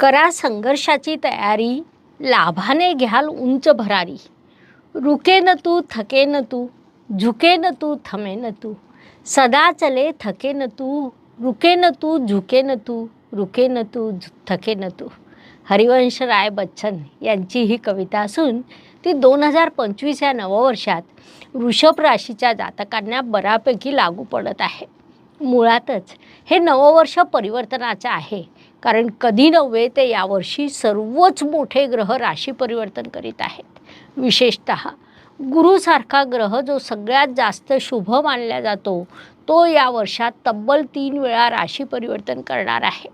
करा संघर्षाची तयारी लाभाने घ्याल उंच भरारी. रुके न तू थके न तू झुके न तू थमे न तू. सदा चले थके न तू रुके न तू झुके न तू रुके न तू झु- थके न तू. हरिवंश राय बच्चन यांची ही कविता असून ती दोन हजार पंचवीस या नववर्षात वृषभ राशीच्या जातकांना बऱ्यापैकी लागू पडत आहे. मुळातच हे नववर्ष परिवर्तनाचं आहे. कारण कधी नव्हे ते यावर्षी सर्वच मोठे ग्रह राशी परिवर्तन करीत आहेत. विशेषत गुरुसारखा ग्रह जो सगळ्यात जास्त शुभ मानला जातो तो या वर्षात तब्बल तीन वेळा राशी परिवर्तन करणार आहे.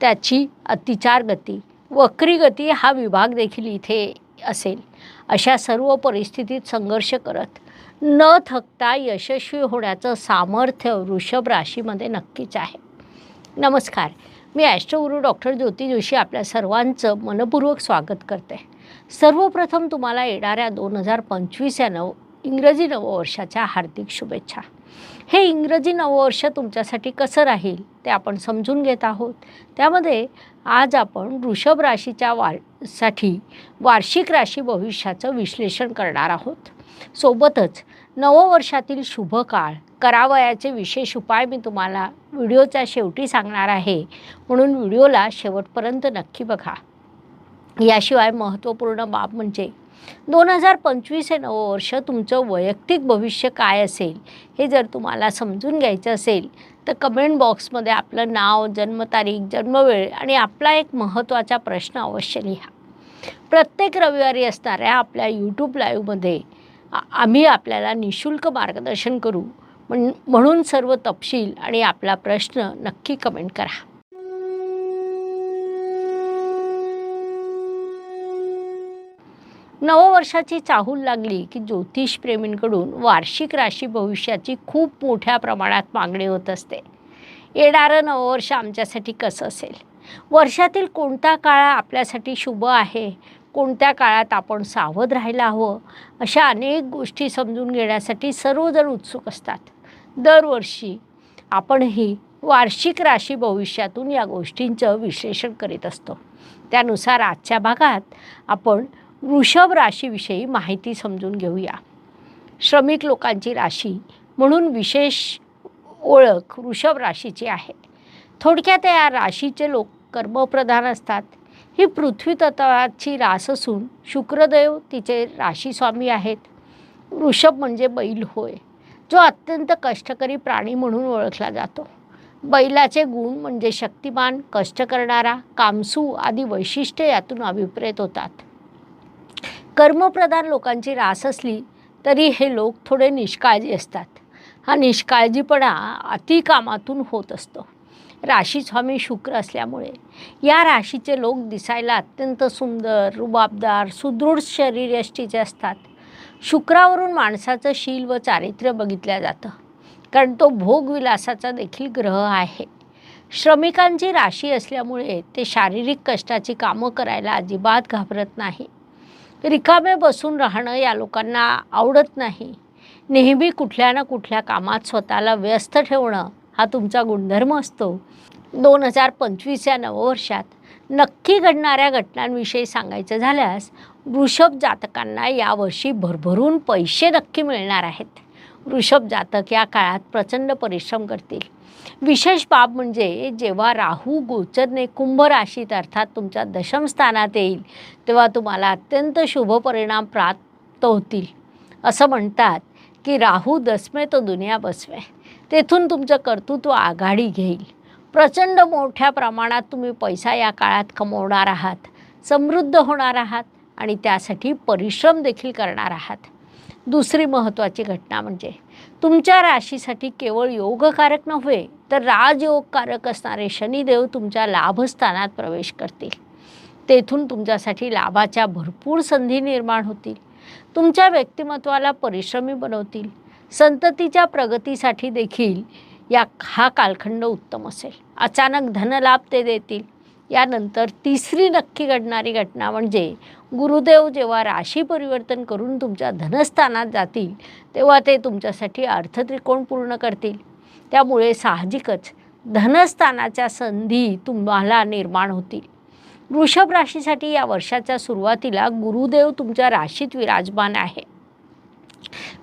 त्याची अतिचार गती वक्री गती हा विभाग देखील इथे असेल. अशा सर्व परिस्थितीत संघर्ष करत न थकता यशस्वी होण्याचं सामर्थ्य वृषभ राशीमध्ये नक्कीच आहे. नमस्कार. मी ॲस्ट्रोगुरू डॉक्टर ज्योती जोशी आपल्या सर्वांचं मनपूर्वक स्वागत करते. सर्वप्रथम तुम्हाला येणाऱ्या दोन हजार पंचवीस या नव इंग्रजी नववर्षाच्या हार्दिक शुभेच्छा. हे इंग्रजी नववर्ष तुमच्यासाठी कसं राहील ते आपण समजून घेत आहोत. त्यामध्ये आज आपण वृषभ राशीच्या वारसाठी वार्षिक राशी भविष्याचं विश्लेषण करणार आहोत. सोबतच नववर्षातील शुभ काळ करावयाचे विशेष उपाय मी तुम्हाला व्हिडिओच्या शेवटी सांगणार आहे. म्हणून व्हिडिओला शेवटपर्यंत नक्की बघा. याशिवाय महत्त्वपूर्ण बाब म्हणजे दोन हजार पंचवीस हे नववर्ष तुमचं वैयक्तिक भविष्य काय असेल हे जर तुम्हाला समजून घ्यायचं असेल तर कमेंट बॉक्समध्ये आपलं नाव जन्मतारीख जन्मवेळ आणि आपला एक महत्त्वाचा प्रश्न अवश्य लिहा. प्रत्येक रविवारी असणाऱ्या आपल्या यूट्यूब लाईव्हमध्ये आम्ही आपल्याला निशुल्क मार्गदर्शन करू. म्हण म्हणून सर्व तपशील आणि आपला प्रश्न नक्की कमेंट करा. नववर्षाची चाहूल लागली की ज्योतिषप्रेमींकडून वार्षिक राशी भविष्याची खूप मोठ्या प्रमाणात मागणी होत असते. येणारं नववर्ष आमच्यासाठी कसं असेल? वर्षातील कोणता काळ आपल्यासाठी शुभ आहे? कोणत्या काळात आपण सावध राहायला हवं? अशा अनेक गोष्टी समजून घेण्यासाठी सर्वजण उत्सुक असतात. दरवर्षी आपणही वार्षिक राशी भविष्यातून या गोष्टींचं विश्लेषण करीत असतो. त्यानुसार आजच्या भागात आपण वृषभ राशीविषयी माहिती समजून घेऊया. श्रमिक लोकांची राशी म्हणून विशेष ओळख वृषभ राशीची आहे. थोडक्यात या राशीचे लोक कर्मप्रधान असतात. ही पृथ्वी तत्वाची रास असून शुक्रदेव तिचे राशीस्वामी आहेत. वृषभ म्हणजे बैल होय. जो अत्यंत कष्टकरी प्राणी म्हणून ओळखला जातो. बैलाचे गुण म्हणजे शक्तिमान कष्ट करणारा कामसू आदी वैशिष्ट्ये यातून अभिप्रेत होतात. कर्मप्रधान लोकांची रास असली तरी हे लोक थोडे निष्काळजी असतात. हा निष्काळजीपणा अतिकामातून होत असतो. राशीस्वामी शुक्र असल्यामुळे या राशीचे लोक दिसायला अत्यंत सुंदर रुबाबदार सुदृढ शरीरयष्टीचे असतात शुक्रावरून माणसाचं शील व चारित्र्य बघितलं जातं. कारण तो भोगविलासाचा देखील ग्रह आहे. श्रमिकांची राशी असल्यामुळे ते शारीरिक कष्टाची कामं करायला अजिबात घाबरत नाही. रिकामे बसून राहणं या लोकांना आवडत नाही. नेहमी कुठल्या ना कुठल्या कामात स्वतःला व्यस्त ठेवणं हा तुमचा गुणधर्म असतो. दोन हजार पंचवीस या नववर्षात नक्की घडणाऱ्या घटनांविषयी सांगायचं झाल्यास वृषभ जातकांना यावर्षी भरभरून पैसे नक्की मिळणार आहेत. वृषभ जातक या काळात प्रचंड परिश्रम करतील. विशेष बाब म्हणजे जेव्हा राहू गोचरने कुंभ राशीत अर्थात तुमच्या दशम स्थानात येईल तेव्हा तुम्हाला अत्यंत शुभ परिणाम प्राप्त होतील. असं म्हणतात की राहू दसमे तो दुनिया बसवे. तेथून तुमचं कर्तृत्व आघाडी घेईल. प्रचंड मोठ्या प्रमाणात तुम्ही पैसा या काळात कमवणार आहात. समृद्ध होणार आहात. आणि त्यासाठी परिश्रम देखील करणार आहात. दुसरी महत्त्वाची घटना म्हणजे तुमच्या राशीसाठी केवळ योगकारक नव्हे तर राजयोगकारक असणारे शनिदेव तुमच्या लाभस्थानात प्रवेश करतील. तेथून तुमच्यासाठी लाभाच्या भरपूर संधी निर्माण होतील. तुमच्या व्यक्तिमत्वाला परिश्रमी बनवतील. संततीच्या प्रगतीसाठी देखील या हा कालखंड उत्तम असेल. अचानक धनलाभ ते देतील. यानंतर तिसरी नक्की घडणारी घटना म्हणजे गुरुदेव जेव्हा राशी परिवर्तन करून तुमच्या धनस्थानात जातील तेव्हा ते तुमच्यासाठी अर्थत्रिकोण पूर्ण करतील. त्यामुळे साहजिकच धनस्थानाच्या संधी तुम्हाला निर्माण होतील. वृषभ राशीसाठी या वर्षाच्या सुरुवातीला गुरुदेव तुमच्या राशीत विराजमान आहे.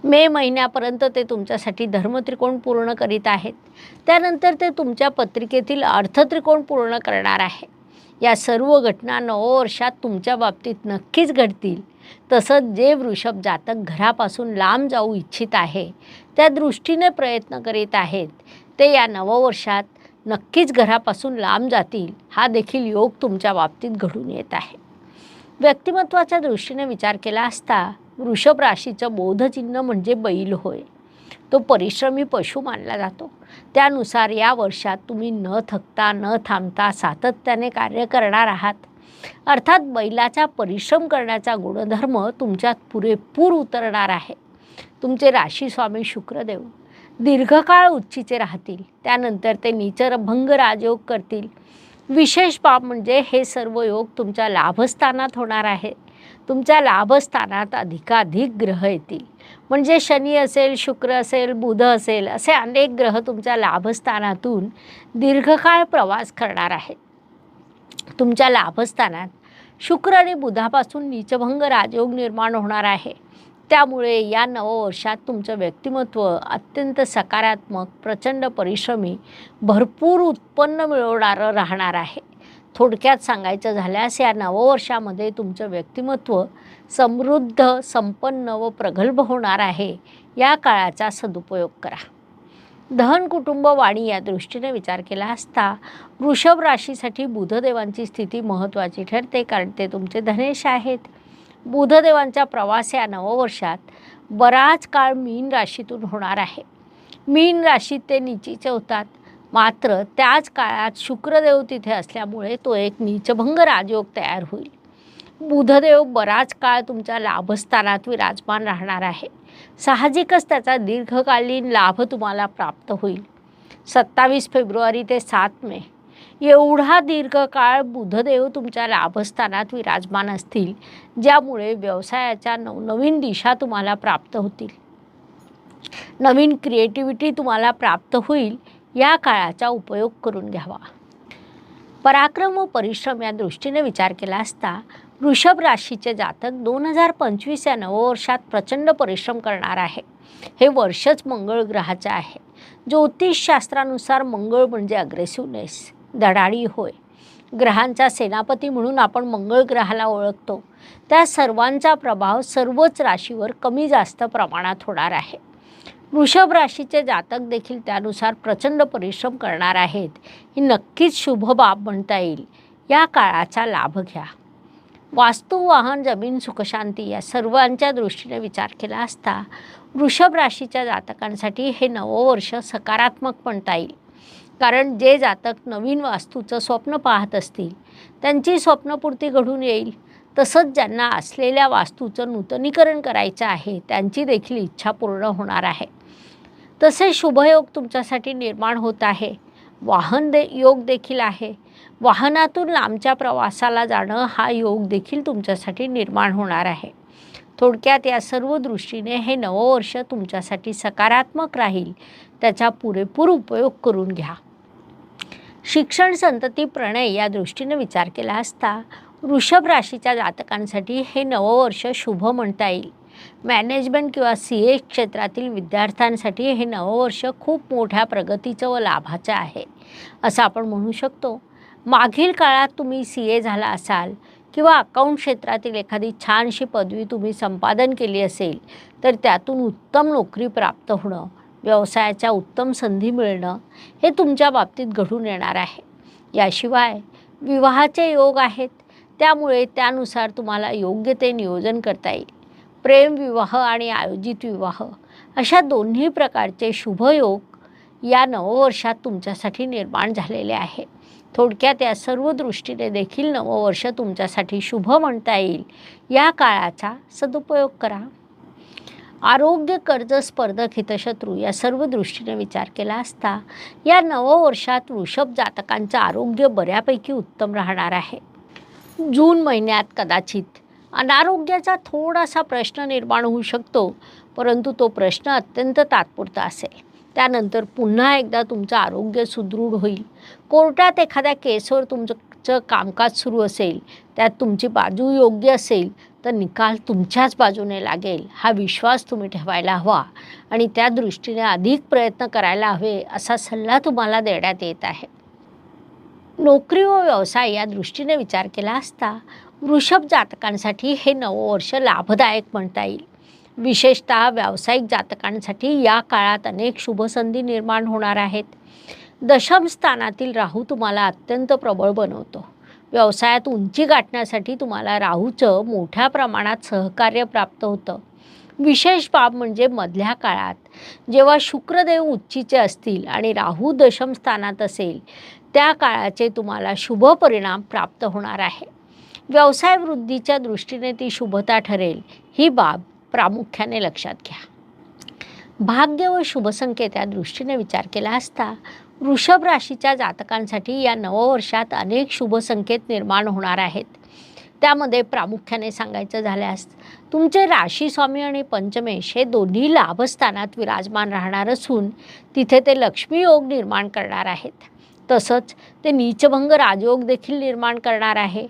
मे महिन्यापर्यंत ते तुमच्यासाठी धर्मत्रिकोण पूर्ण करीत आहेत. त्यानंतर ते तुमच्या पत्रिकेतील अर्थत्रिकोण पूर्ण करणार आहे. या सर्व घटना नववर्षात तुमच्या बाबतीत नक्कीच घडतील. तसंच जे वृषभ जातक घरापासून लांब जाऊ इच्छित आहे त्या दृष्टीने प्रयत्न करीत आहेत ते या नववर्षात नक्कीच घरापासून लांब जातील हा देखील योग तुमच्या बाबतीत घडून येत आहे. व्यक्तिमत्वाच्या दृष्टीने विचार केला असता वृषभ राशीचं बोधचिन्ह म्हणजे बैल होय. तो परिश्रमी पशु मानला जातो. त्यानुसार या वर्षात तुम्ही न थकता न थांबता सातत्याने कार्य करणार आहात. अर्थात बैलाचा परिश्रम करण्याचा गुणधर्म तुमच्यात पुरेपूर उतरणार आहे. तुमचे राशी स्वामी शुक्रदेव दीर्घकाळ उच्चीचे राहतील. त्यानंतर ते निचरभंग राजयोग करतील. विशेष बाब म्हणजे हे सर्व योग तुमच्या लाभस्थानात होणार आहे. तुमच्या लाभस्थानात अधिकाधिक ग्रह येतील. म्हणजे शनी असेल शुक्र असेल बुध असेल असे अनेक ग्रह तुमच्या लाभस्थानातून दीर्घकाळ प्रवास करणार आहेत. तुमच्या लाभस्थानात शुक्र आणि बुधापासून नीचभंग राजयोग निर्माण होणार आहे. त्यामुळे या नववर्षात तुमचं व्यक्तिमत्व अत्यंत सकारात्मक प्रचंड परिश्रमी भरपूर उत्पन्न मिळवणारं राहणार आहे. थोडक्यात सांगायचं झाल्यास या नववर्षामध्ये तुमचं व्यक्तिमत्व समृद्ध संपन्न व प्रगल्भ होणार आहे. या काळाचा सदुपयोग करा. धन कुटुंब वाणी या दृष्टीने विचार केला असता वृषभ राशीसाठी बुधदेवांची स्थिती महत्त्वाची ठरते कारण ते तुमचे धनेश आहेत. बुधदेवांचा प्रवास या नववर्षात बराच काळ मीन राशीतून होणार आहे. मीन राशीत ते निचीचे होतात. मात्र त्याच काळात शुक्रदेव तिथे असल्यामुळे तो एक नीचभंग राजयोग तयार होईल. बुधदेव बराच काळ तुमच्या लाभस्थानात विराजमान राहणार आहे. साहजिकच त्याचा दीर्घकालीन लाभ तुम्हाला प्राप्त होईल. सत्तावीस फेब्रुवारी ते सात मे. एवढा दीर्घकाळ बुधदेव तुमच्या लाभस्थानात विराजमान असतील ज्यामुळे व्यवसायाच्या नवनवीन दिशा तुम्हाला प्राप्त होतील. नवीन क्रिएटिव्हिटी तुम्हाला प्राप्त होईल. या काळाचा उपयोग करून घ्यावा. पराक्रम व परिश्रम या दृष्टीने विचार केला असता वृषभ राशीचे जातक दोन हजार पंचवीस या नववर्षात प्रचंड परिश्रम करणार आहे. हे वर्षच मंगळ ग्रहाचे आहे. ज्योतिषशास्त्रानुसार मंगळ म्हणजे अग्रेसिव्हनेस धडाडी होय. ग्रहांचा सेनापती म्हणून आपण मंगळ ग्रहाला ओळखतो. त्या सर्वांचा प्रभाव सर्वच राशीवर कमी जास्त प्रमाणात होणार आहे. वृषभ राशीचे जातक देखील त्यानुसार प्रचंड परिश्रम करणार आहेत. ही नक्कीच शुभ बाब म्हणता येईल. या काळाचा लाभ घ्या. वास्तू वाहन जमीन सुखशांती या सर्वांच्या दृष्टीने विचार केला असता वृषभ राशीच्या जातकांसाठी हे नववर्ष सकारात्मक म्हणता येईल. कारण जे जातक नवीन वास्तूचं स्वप्न पाहत असतील त्यांची स्वप्नपूर्ती घडून येईल. तसंच ज्यांना असलेल्या वास्तूचं नूतनीकरण करायचं आहे त्यांची देखील इच्छा पूर्ण होणार आहे. तसे शुभयोग तुमच्यासाठी निर्माण होत आहे. वाहन दे योग देखील आहे. वाहनातून लांबच्या प्रवासाला जाणं हा योग देखील तुमच्यासाठी निर्माण होणार आहे. थोडक्यात या सर्व दृष्टीने हे नववर्ष तुमच्यासाठी सकारात्मक राहील. त्याचा पुरेपूर उपयोग करून घ्या. शिक्षण संतती प्रणय या दृष्टीने विचार केला असता वृषभ राशीच्या जातकांसाठी हे नववर्ष शुभ म्हणता येईल. मॅनेजमेंट किंवा सी ए क्षेत्रातील विद्यार्थ्यांसाठी हे नववर्ष खूप मोठ्या प्रगतीचं व लाभाचं आहे असं आपण म्हणू शकतो. मागील काळात तुम्ही सी ए झाला असाल किंवा अकाउंट क्षेत्रातील एखादी छानशी पदवी तुम्ही संपादन केली असेल तर त्यातून उत्तम नोकरी प्राप्त होणं व्यवसायाच्या उत्तम संधी मिळणं हे तुमच्या बाबतीत घडून येणार आहे. याशिवाय विवाहाचे योग आहेत त्यामुळे त्यानुसार तुम्हाला योग्य ते नियोजन करता येईल. प्रेमविवाह आणि आयोजित विवाह अशा दोन्ही प्रकारचे शुभयोग या नववर्षात तुमच्यासाठी निर्माण झालेले आहे. थोडक्यात या सर्व दृष्टीने देखील नववर्ष तुमच्यासाठी शुभ म्हणता येईल. या काळाचा सदुपयोग करा. आरोग्य कर्ज स्पर्धक हितशत्रू या सर्व दृष्टीने विचार केला असता या नववर्षात वृषभ जातकांचं आरोग्य बऱ्यापैकी उत्तम राहणार आहे. जून महिन्यात कदाचित अनारोग्याचा थोडासा प्रश्न निर्माण होऊ शकतो परंतु तो प्रश्न अत्यंत तात्पुरता असेल. त्यानंतर पुन्हा एकदा तुमचं आरोग्य सुदृढ होईल. कोर्टात एखाद्या केसवर तुमचं कामकाज सुरू असेल त्यात तुमची बाजू योग्य असेल तर निकाल तुमच्याच बाजूने लागेल हा विश्वास तुम्ही ठेवायला हवा आणि त्या दृष्टीने अधिक प्रयत्न करायला हवे असा सल्ला तुम्हाला देण्यात येत आहे. नोकरी व व्यवसाय या दृष्टीने विचार केला असता वृषभ जातकांसाठी हे नवं वर्ष लाभदायक म्हणता येईल. विशेषतः व्यावसायिक जातकांसाठी या काळात अनेक शुभसंधी निर्माण होणार आहेत. दशम स्थानातील राहू तुम्हाला अत्यंत प्रबळ बनवतो. व्यवसायात उंची गाठण्यासाठी तुम्हाला राहूचं मोठ्या प्रमाणात सहकार्य प्राप्त होतं. विशेष बाब म्हणजे मधल्या काळात जेव्हा शुक्रदेव उच्चीचे असतील आणि राहू दशम स्थानात असेल त्या काळाचे तुम्हाला शुभ परिणाम प्राप्त होणार आहे. व्यवसाय वृद्धीच्या दृष्टीने ती शुभता ठरेल. ही बाब प्रामुख्याने लक्षात घ्या. भाग्य व शुभसंकेत या दृष्टीने विचार केला असता वृषभ राशीच्या जातकांसाठी या नववर्षात अनेक शुभसंकेत निर्माण होणार आहेत. त्यामध्ये प्रामुख्याने सांगायचं झाल्यास तुमचे राशी स्वामी आणि पंचमेश हे दोन्ही लाभस्थानात विराजमान राहणार असून तिथे ते लक्ष्मीयोग निर्माण करणार आहेत. तसंच ते नीचभंग राजयोग देखील निर्माण करणार आहे.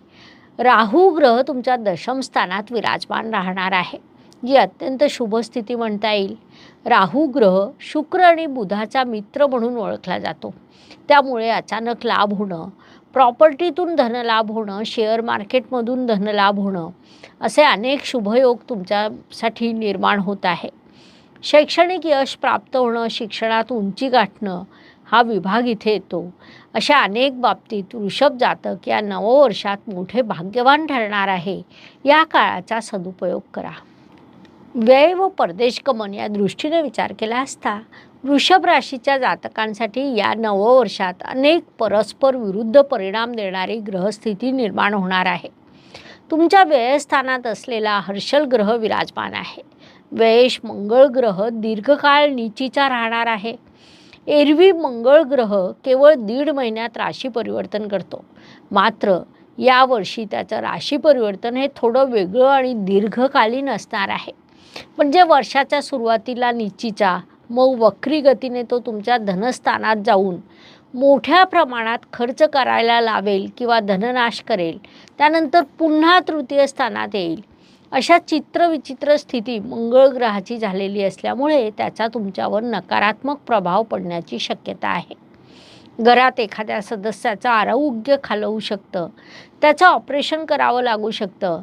राहू ग्रह तुमच्या दशम स्थानात विराजमान राहणार आहे. जी अत्यंत शुभ स्थिती म्हणता येईल. राहू ग्रह शुक्र आणि बुधाचा मित्र म्हणून ओळखला जातो. त्यामुळे अचानक लाभ होणं प्रॉपर्टीतून धनलाभ होणं शेअर मार्केटमधून धनलाभ होणं असे अनेक शुभयोग तुमच्यासाठी निर्माण होत आहे. शैक्षणिक यश प्राप्त होणं शिक्षणात उंची गाठणं हा विभाग इथे येतो. अशा अनेक बाबतीत वृषभ जातक या नववर्षात मोठे भाग्यवान ठरणार आहे. या काळाचा सदुपयोग करा. व्यय व परदेशगमन या दृष्टीने विचार केला असता वृषभ राशीच्या जातकांसाठी या नववर्षात अनेक परस्पर विरुद्ध परिणाम देणारी ग्रहस्थिती निर्माण होणार आहे. तुमच्या व्ययस्थानात असलेला हर्षल ग्रह विराजमान आहे. व्ययेश मंगळ ग्रह दीर्घकाळ नीचीचा राहणार आहे. एरवी मंगळ ग्रह केवळ दीड महिन्यात राशी परिवर्तन करतो. मात्र यावर्षी त्याचं राशी परिवर्तन हे थोडं वेगळं आणि दीर्घकालीन असणार आहे. म्हणजे वर्षाच्या सुरुवातीला नीचीचा मग वक्री गतीने तो तुमच्या धनस्थानात जाऊन मोठ्या प्रमाणात खर्च करायला लावेल किंवा धननाश करेल. त्यानंतर पुन्हा तृतीय स्थानात येईल. अशा चित्रविचित्र स्थिती मंगळ ग्रहाची झालेली असल्यामुळे त्याचा तुमच्यावर नकारात्मक प्रभाव पडण्याची शक्यता आहे. घरात एखाद्या सदस्याचं आरोग्य खालवू शकतं. त्याचं ऑपरेशन करावं लागू शकतं.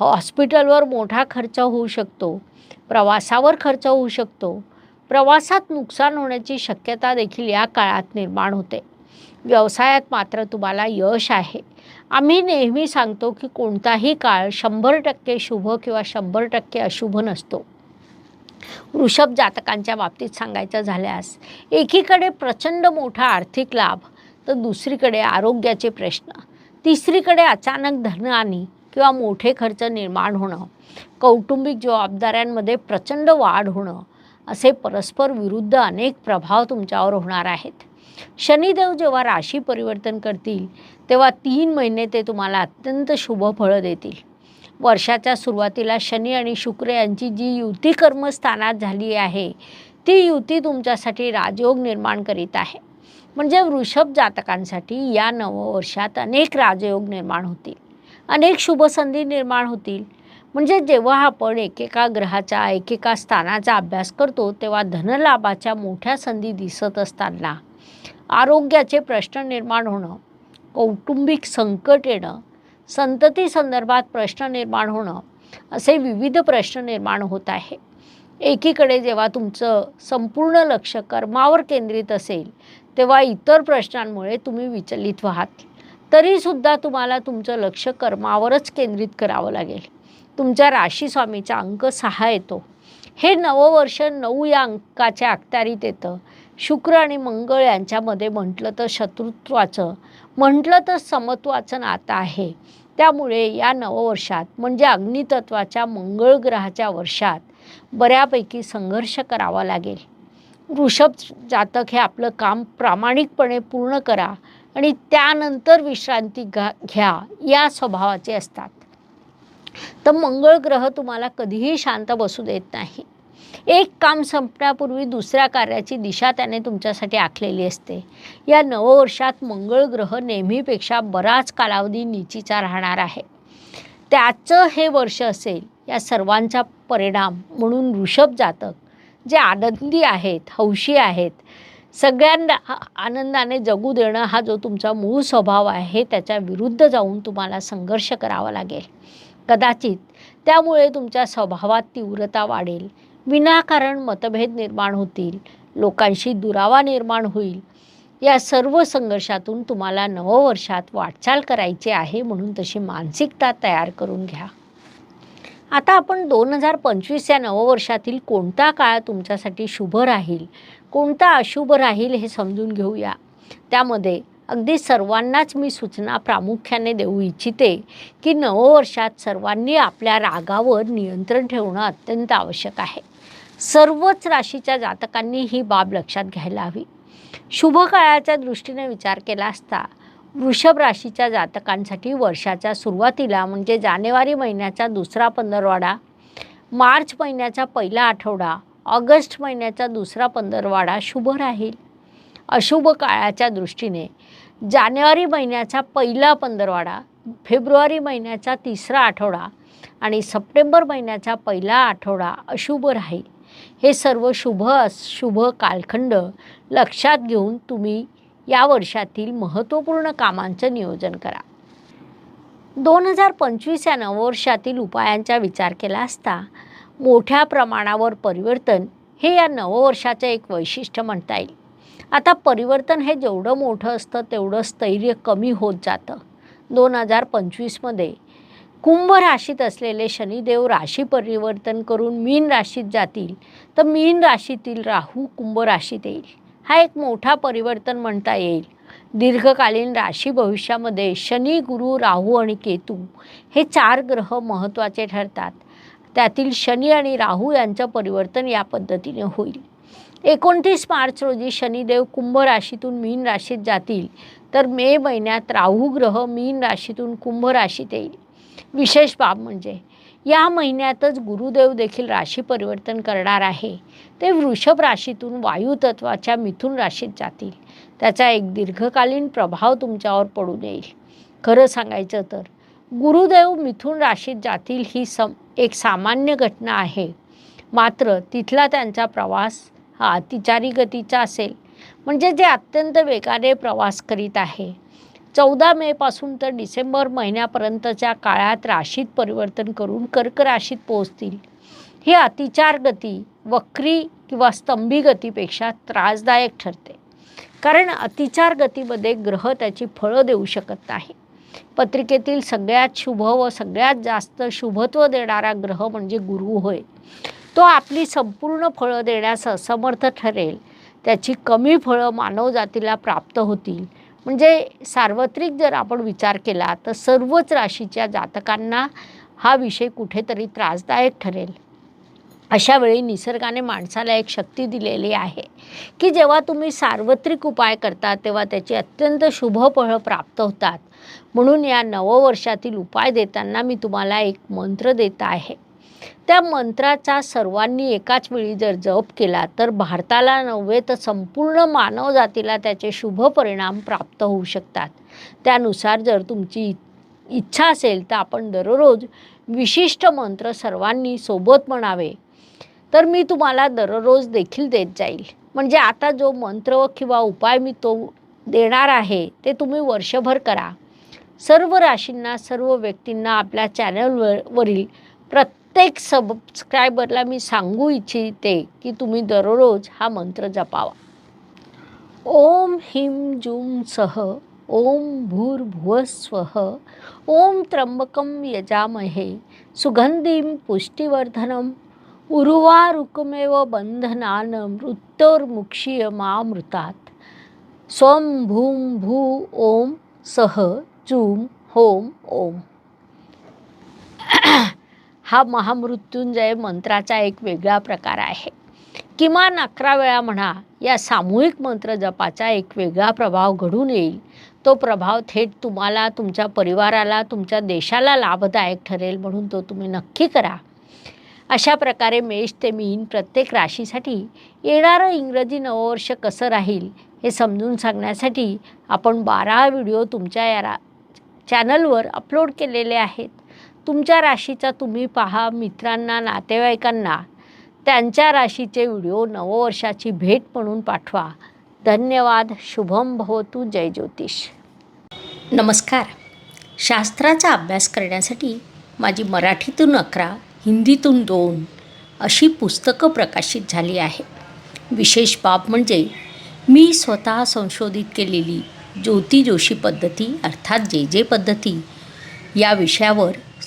हॉस्पिटलवर मोठा खर्च होऊ शकतो. प्रवासावर खर्च होऊ शकतो. प्रवासात नुकसान होण्याची शक्यता देखील या काळात निर्माण होते. व्यवसायात मात्र तुम्हाला यश आहे. आम्ही नेहमी सांगतो की कोणताही काळ शंभर टक्के शुभ किंवा शंभर टक्के अशुभ नसतो. वृषभ जातकांच्या बाबतीत सांगायचं झाल्यास एकीकडे प्रचंड मोठा आर्थिक लाभ तर दुसरीकडे आरोग्याचे प्रश्न. तिसरीकडे अचानक धनहानी किंवा मोठे खर्च निर्माण होणं कौटुंबिक जबाबदाऱ्यांमध्ये प्रचंड वाढ होणं असे परस्पर विरुद्ध अनेक प्रभाव तुमच्यावर होणार आहेत. शनिदेव जेव्हा राशी परिवर्तन करतील तेव्हा तीन महिने ते तुम्हाला अत्यंत शुभ फळं देतील. वर्षाच्या सुरुवातीला शनी आणि शुक्र यांची जी युती कर्मस्थानात झाली आहे ती युती तुमच्यासाठी राजयोग निर्माण करीत आहे. म्हणजे वृषभ जातकांसाठी या नववर्षात अनेक राजयोग निर्माण होतील. अनेक शुभसंधी निर्माण होतील. म्हणजे जेव्हा आपण एकेका ग्रहाचा एकेका स्थानाचा अभ्यास करतो तेव्हा धनलाभाच्या मोठ्या संधी दिसत असताना आरोग्याचे प्रश्न निर्माण होणं कौटुंबिक संकट येणं संतती संदर्भात प्रश्न निर्माण होणं असे विविध प्रश्न निर्माण होत आहे. एकीकडे जेव्हा तुमचं संपूर्ण लक्ष कर्मावर केंद्रित असेल तेव्हा इतर प्रश्नांमुळे तुम्ही विचलित व्हाल. तरीसुद्धा तुम्हाला तुमचं लक्ष कर्मावरच केंद्रित करावं लागेल. तुमच्या राशीस्वामीचा अंक सहा येतो. हे नववर्ष नऊ या अंकाच्या अखत्यारीत येतं. शुक्र आणि मंगळ यांच्यामध्ये म्हटलं तर शत्रुत्वाचं म्हटलं तर समत्वाचं नातं आहे. त्यामुळे या नववर्षात म्हणजे अग्नितत्वाच्या मंगळ ग्रहाच्या वर्षात बऱ्यापैकी संघर्ष करावा लागेल. वृषभ जातक हे आपलं काम प्रामाणिकपणे पूर्ण करा आणि त्यानंतर विश्रांती घा घ्या या स्वभावाचे असतात. तर मंगळ ग्रह तुम्हाला कधीही शांत बसू देत नाही. एक काम संपण्यापूर्वी दुसऱ्या कार्याची दिशा त्याने तुमच्यासाठी आखलेली असते. या नववर्षात मंगळ ग्रह नेहमीपेक्षा बराच कालावधी निचीचा राहणार आहे. त्याचं हे वर्ष असेल या सर्वांचा परिणाम म्हणून ऋषभ जातक जे आनंदी आहेत हौशी आहेत सगळ्यांना आनंदाने जगू देणं हा जो तुमचा मूळ स्वभाव आहे त्याच्या विरुद्ध जाऊन तुम्हाला संघर्ष करावा लागेल. कदाचित त्यामुळे तुमच्या स्वभावात तीव्रता वाढेल. विनाकारण मतभेद निर्माण होतील. लोकांशी दुरावा निर्माण होईल. या सर्व संघर्षातून तुम्हाला नववर्षात वाटचाल करायची आहे म्हणून तशी मानसिकता तयार करून घ्या. आता आपण दोन हजार पंचवीस या नववर्षातील कोणता काळ तुमच्यासाठी शुभ राहील? कोणता अशुभ राहील हे समजून घेऊया. त्यामध्ये अगदी सर्वांनाच मी सूचना प्रामुख्याने देऊ इच्छिते की नववर्षात सर्वांनी आपल्या रागावर नियंत्रण ठेवणं अत्यंत आवश्यक आहे. सर्वच राशीच्या जातकांनी ही बाब लक्षात घ्यायला हवी. शुभ काळाच्या दृष्टीने विचार केला असता वृषभ राशीच्या जातकांसाठी वर्षाच्या सुरुवातीला म्हणजे जानेवारी महिन्याचा दुसरा पंधरवाडा मार्च महिन्याचा पहिला आठवडा ऑगस्ट महिन्याचा दुसरा पंधरवाडा शुभ राहील. अशुभ काळाच्या दृष्टीने जानेवारी महिन्याचा पहिला पंधरवाडा फेब्रुवारी महिन्याचा तिसरा आठवडा आणि सप्टेंबर महिन्याचा पहिला आठवडा अशुभ राहील. हे सर्व शुभ शुभ कालखंड लक्षात घेऊन तुम्ही या वर्षातील महत्त्वपूर्ण कामांचं नियोजन करा. दोन हजार पंचवीस या नववर्षातील उपायांचा विचार केला असता मोठ्या प्रमाणावर परिवर्तन हे या नववर्षाचं एक वैशिष्ट्य म्हणता येईल. आता परिवर्तन हे जेवढं मोठं असतं तेवढं स्थैर्य कमी होत जातं. दोन हजार पंचवीसमध्ये कुंभ राशीत असलेले शनिदेव राशी परिवर्तन करून मीन राशीत जातील. तर मीन राशीतील राहू कुंभ राशीत येईल. हा एक मोठा परिवर्तन म्हणता येईल. दीर्घकालीन राशी भविष्यामध्ये शनी गुरु राहू आणि केतू हे चार ग्रह महत्त्वाचे ठरतात. त्यातील शनी आणि राहू यांचं परिवर्तन या पद्धतीने होईल. एकोणतीस मार्च रोजी शनिदेव कुंभ राशीतून मीन राशीत जातील. तर मे महिन्यात राहू ग्रह मीन राशीतून कुंभ राशीत येईल. विशेष बाब म्हणजे या महिन्यातच गुरुदेव देखील राशी परिवर्तन करणार आहे. ते वृषभ राशीतून वायुतत्वाच्या मिथुन राशीत जातील. त्याचा एक दीर्घकालीन प्रभाव तुमच्यावर पडून येईल खरं सांगायचं तर गुरुदेव मिथुन राशीत जातील ही सम एक सामान्य घटना आहे. मात्र तिथला त्यांचा प्रवास हा अतिचारी गतीचा असेल. म्हणजे जे अत्यंत वेगाने प्रवास करीत आहे. चौदा मेपासून तर डिसेंबर महिन्यापर्यंतच्या काळात राशीत परिवर्तन करून कर्क राशीत पोहोचतील. ही अतिचार गती वक्री किंवा स्तंभी गतीपेक्षा त्रासदायक ठरते. कारण अतिचार गतीमध्ये ग्रह त्याची फळं देऊ शकत नाही. पत्रिकेतील सगळ्यात शुभ व सगळ्यात जास्त शुभत्व देणारा ग्रह म्हणजे गुरु होय. तो आपली संपूर्ण फळं देण्यास असमर्थ ठरेल. त्याची कमी फळं मानवजातीला प्राप्त होतील. म्हणजे सार्वत्रिक जर आपण विचार केला तर सर्वच राशीच्या जातकांना हा विषय कुठेतरी त्रासदायक ठरेल. अशा वेळी निसर्गाने माणसाला एक शक्ती दिलेली आहे की जेव्हा तुम्ही सार्वत्रिक उपाय करता तेव्हा त्याची अत्यंत शुभ फळं प्राप्त होतात. म्हणून या नववर्षातील उपाय देताना मी तुम्हाला एक मंत्र देत आहे. त्या मंत्राचा सर्वांनी एकाच वेळी जर जप केला तर भारताला नव्हे तर संपूर्ण मानवजातीला त्याचे शुभ परिणाम प्राप्त होऊ शकतात. त्यानुसार जर तुमची इच्छा असेल तर आपण दररोज विशिष्ट मंत्र सर्वांनी सोबत म्हणावे. तर मी तुम्हाला दररोज देखील देत जाईल. म्हणजे आता जो मंत्र किंवा उपाय मी तो देणार आहे ते तुम्ही वर्षभर करा. सर्व राशींना सर्व व्यक्तींना आपल्या चॅनलवर वरील प्रत्येक सबस्क्रायबरला मी सांगू इच्छिते की तुम्ही दररोज हा मंत्र जपावा. ओम हिम जुम सह ओम भूर्भुवस्व ओम त्र्यंबकम यजामहे सुगंधिं पुष्टिवर्धनम् उर्वारुकमेव बंधनान मृत्योर्मुक्षीयमामृतात स्वं भूम भू ओम सह जूम होम ओम. हा महामृत्युंजय मंत्राचा एक वेगळा प्रकार आहे. किमान अकरा वेळा म्हणा या सामूहिक मंत्र जपाचा एक वेगळा प्रभाव घडून येईल. तो प्रभाव थेट तुम्हाला तुमच्या परिवाराला तुमच्या देशाला लाभदायक ठरेल म्हणून तो तुम्ही नक्की करा. अशा प्रकारे मेष ते मीन प्रत्येक राशीसाठी येणारं इंग्रजी नववर्ष कसं राहील हे समजून सांगण्यासाठी आपण बारा व्हिडिओ तुमच्या या रा चॅनलवर अपलोड केलेले आहेत. तुमच्या राशीचा तुम्ही पहा मित्रांना नातेवाईकांना. त्यांच्या राशीचे व्हिडिओ नववर्षाची भेट म्हणून पाठवा. धन्यवाद शुभम भवतु जय ज्योतिष. नमस्कार. शास्त्राचा अभ्यास करण्यासाठी माझी मराठीतून अकरा हिंदीतून दोन अशी पुस्तकं प्रकाशित झाली आहे विशेष बाब म्हणजे मी स्वतः संशोधित केलेली ज्योती जोशी पद्धती अर्थात जे जे पद्धती या विषयावर